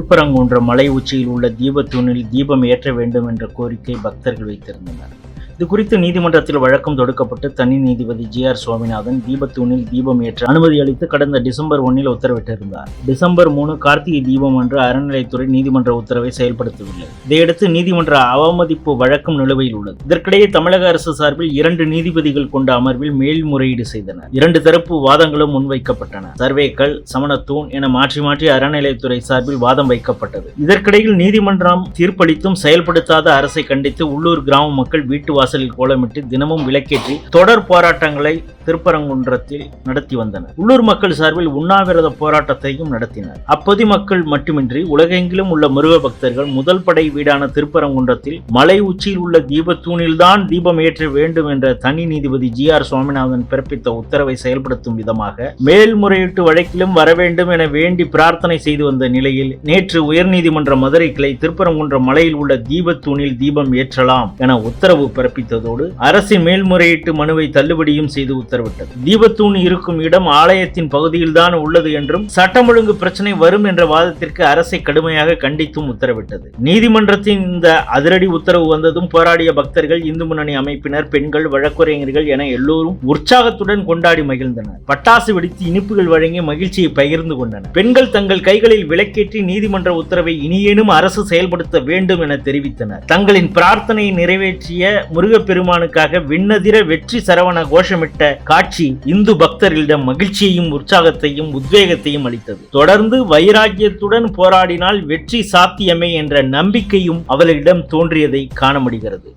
திருப்பரங்குன்ற மலை உச்சியில் உள்ள தீபத்தூணில் தீபம் ஏற்ற வேண்டும் என்ற கோரிக்கை பக்தர்கள் வைத்திருந்தனர். இது குறித்து நீதிமன்றத்தில் வழக்கம் தொடுக்கப்பட்டு தனி நீதிபதி ஜி ஆர் சுவாமிநாதன் தீபத்தூணில் தீபம் ஏற்ற அனுமதி அளித்து கடந்த டிசம்பர் ஒன்னில் உத்தரவிட்டிருந்தார். டிசம்பர் மூணு கார்த்திகை தீபம் அன்று அறநிலைத்துறை நீதிமன்ற உத்தரவை செயல்படுத்தவில்லை. இதையடுத்து நீதிமன்ற அவமதிப்பு வழக்கம் நிலுவையில் உள்ளது. இதற்கிடையே தமிழக அரசு சார்பில் இரண்டு நீதிபதிகள் கொண்ட அமர்வில் மேல்முறையீடு செய்தனர். இரண்டு தரப்பு வாதங்களும் முன்வைக்கப்பட்டன. சர்வேக்கள் சமணத்தூண் என மாற்றி மாற்றி அறநிலையத்துறை சார்பில் வாதம் வைக்கப்பட்டது. இதற்கிடையில் நீதிமன்றம் தீர்ப்பளித்தும் செயல்படுத்தாத அரசை கண்டித்து உள்ளூர் கிராம மக்கள் வீட்டு வாசலில் கோலமிட்டு தினமும் விளக்கேற்றி தொடர் போராட்டங்களை திருப்பரங்குன்றத்தில் நடத்தி வந்தனர். உள்ளூர் மக்கள் சார்பில் உண்ணாவிரத போராட்டத்தையும் நடத்தினர். அப்பகுதி மக்கள் மட்டுமின்றி உலகெங்கிலும் உள்ள முருக பக்தர்கள் முதல் படை வீடான திருப்பரங்குன்றத்தில் மலை உச்சியில் உள்ள தீபத்தூணில்தான் தீபம் ஏற்ற வேண்டும் என்ற தனி நீதிபதி ஜி ஆர் சுவாமிநாதன் பிறப்பித்த உத்தரவை செயல்படுத்தும் விதமாக மேல்முறையீட்டு வழக்கிலும் வர வேண்டும் என வேண்டி பிரார்த்தனை செய்து வந்த நிலையில் நேற்று உயர்நீதிமன்ற மதுரை கிளை திருப்பரங்குன்றம் மலையில் உள்ள தீபத்தூணில் தீபம் ஏற்றலாம் என உத்தரவு பிறப்பி பிறப்பித்ததோடு அரசின் மேல்முறையீட்டு மனுவை தள்ளுபடியும் செய்து உத்தரவிட்டது. தீபத்தூண் இருக்கும் இடம் ஆலயத்தின் பகுதியில்தான் உள்ளது என்றும் சட்டம் ஒழுங்கு பிரச்சனை வரும் என்ற வாதத்திற்கு அரசை கடுமையாக கண்டித்தும் உத்தரவிட்டது. நீதிமன்றத்தின் இந்த அதிரடி உத்தரவு வந்ததும் போராடிய பக்தர்கள் இந்து முன்னணி அமைப்பினர் பெண்கள் வழக்குரைஞர்கள் என எல்லோரும் உற்சாகத்துடன் கொண்டாடி மகிழ்ந்தனர். பட்டாசு வெடித்து இனிப்புகள் வழங்கி மகிழ்ச்சியை பகிர்ந்து கொண்டனர். பெண்கள் தங்கள் கைகளில் விளக்கேற்றி நீதிமன்ற உத்தரவை இனியேனும் அரசு செயல்படுத்த வேண்டும் என தெரிவித்தனர். தங்களின் பிரார்த்தனையை நிறைவேற்றிய முருகப்பெருமானுக்காக விண்ணதிர வெற்றி சரவண கோஷமிட்ட காட்சி இந்து பக்தர்களிடம் மகிழ்ச்சியையும் உற்சாகத்தையும் உத்வேகத்தையும் அளித்தது. தொடர்ந்து வைராக்கியத்துடன் போராடினால் வெற்றி சாத்தியமே என்ற நம்பிக்கையும் அவர்களிடம் தோன்றியதை காண முடிகிறது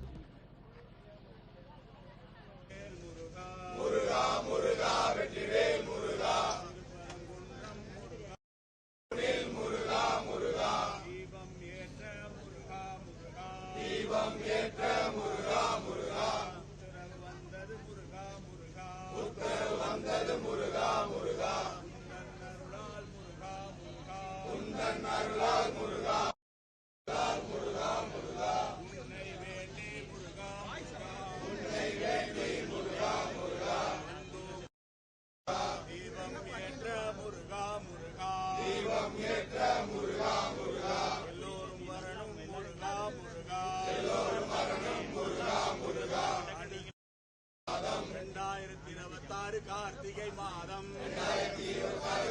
தீபம் ஏற்ற முருகா முருகா தீபம் ஏற்ற முருகா முருகா எல்லோரும் வரணும் முருகா முருகா எல்லோரும் வரணும் முருகா முருகா மாதம் இரண்டாயிரத்தி இருபத்தாறு கார்த்திகை மாதம்.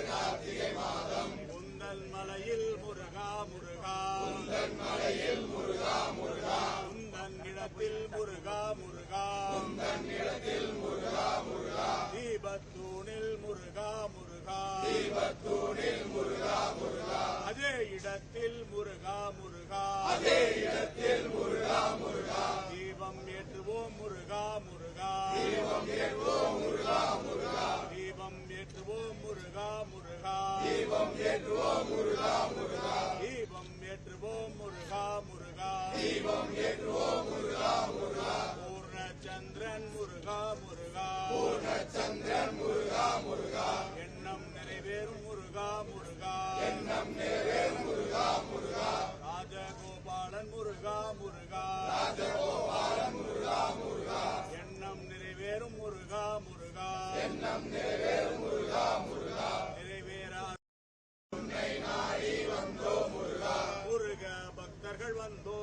கார்த்திகை மாதம் குந்தல் மலையில் முருகா முருகா. குந்தன் மலையில் முருகா முருகா குந்தன் இடத்தில் முருகா முருகா குந்தன் இடத்தில் முருகா முருகா தீபத்தூணில் முருகா முருகா. தீபத்தூணில் முருகா முருகா. அதே இடத்தில் முருகா முருகா. அதே இடத்தில் முருகா முருகா. தீபம் ஏற்றுவோம் முருகா முருகா. தீபம் ஏற்றுவோம் முருகா முருகா தீபம் ஏற்றுவோம் முருகா முருகா தீபம் ஏற்றுவோம் முருகா முருகா தீபம் ஏற்றுவோம் முருகா முருகா தீபம் ஏற்றுவோம் முருகா முருகா பூர்ணச்சந்திரன் முருகா முருகா பூர்ணச்சந்திரன் முருகா முருகா எண்ணம் நிறைவேறும் முருகா முருகா எண்ணம் நிறைவேறும் முருகா முருகா ராஜகோபாலன் முருகா முருகா ராஜகோபாலன் முருகா முருகா எண்ணம் நிறைவேறும் முருகா முருகா எண்ணம் நிறைவேறும் முருகா முருகா நிறைவேறா முருக பக்தர்கள்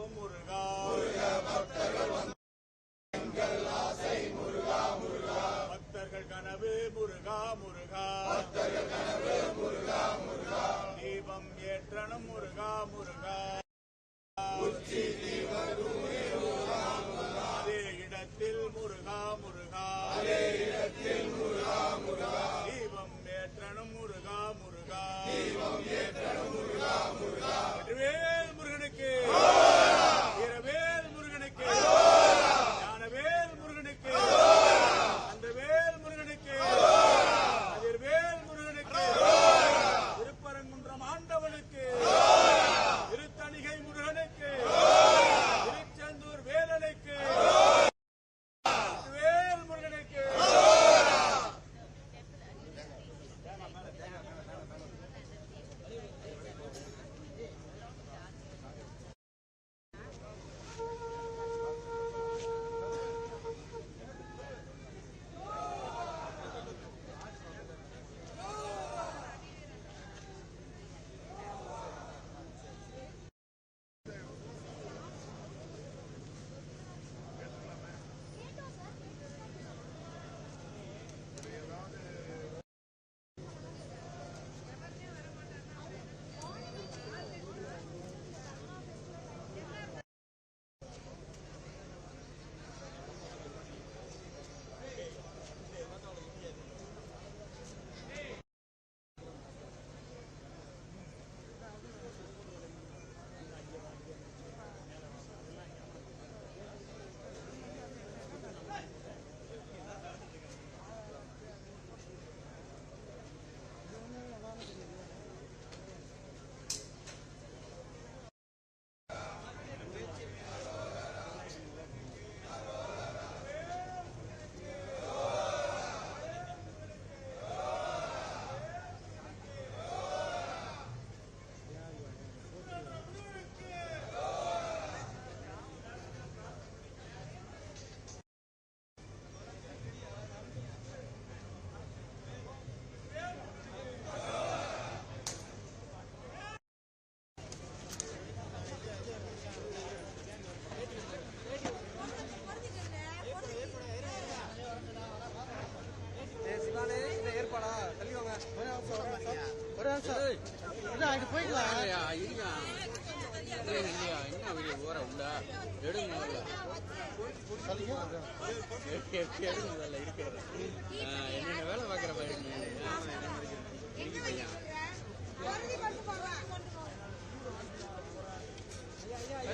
என்ன வேலை பாக்குற பாருங்க.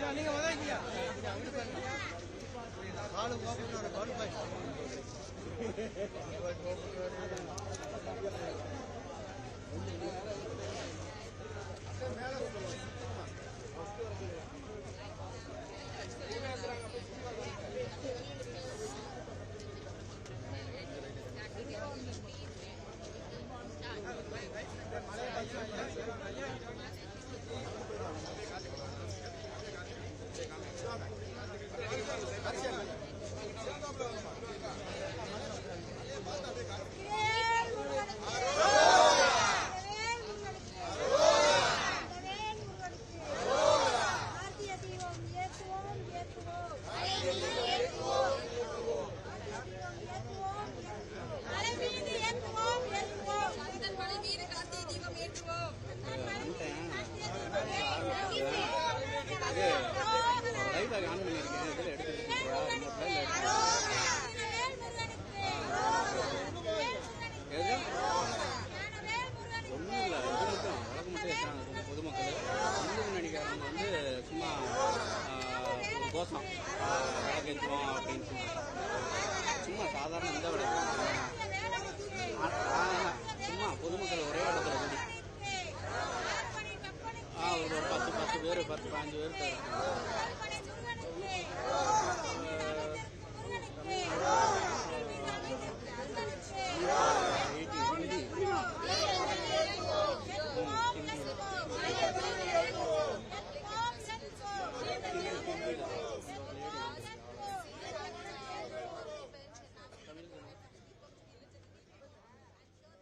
நீங்க வந்தாங்க ஆளு கோபுரம் கோபுரம் மேல சொல்லுவாங்க 感觉。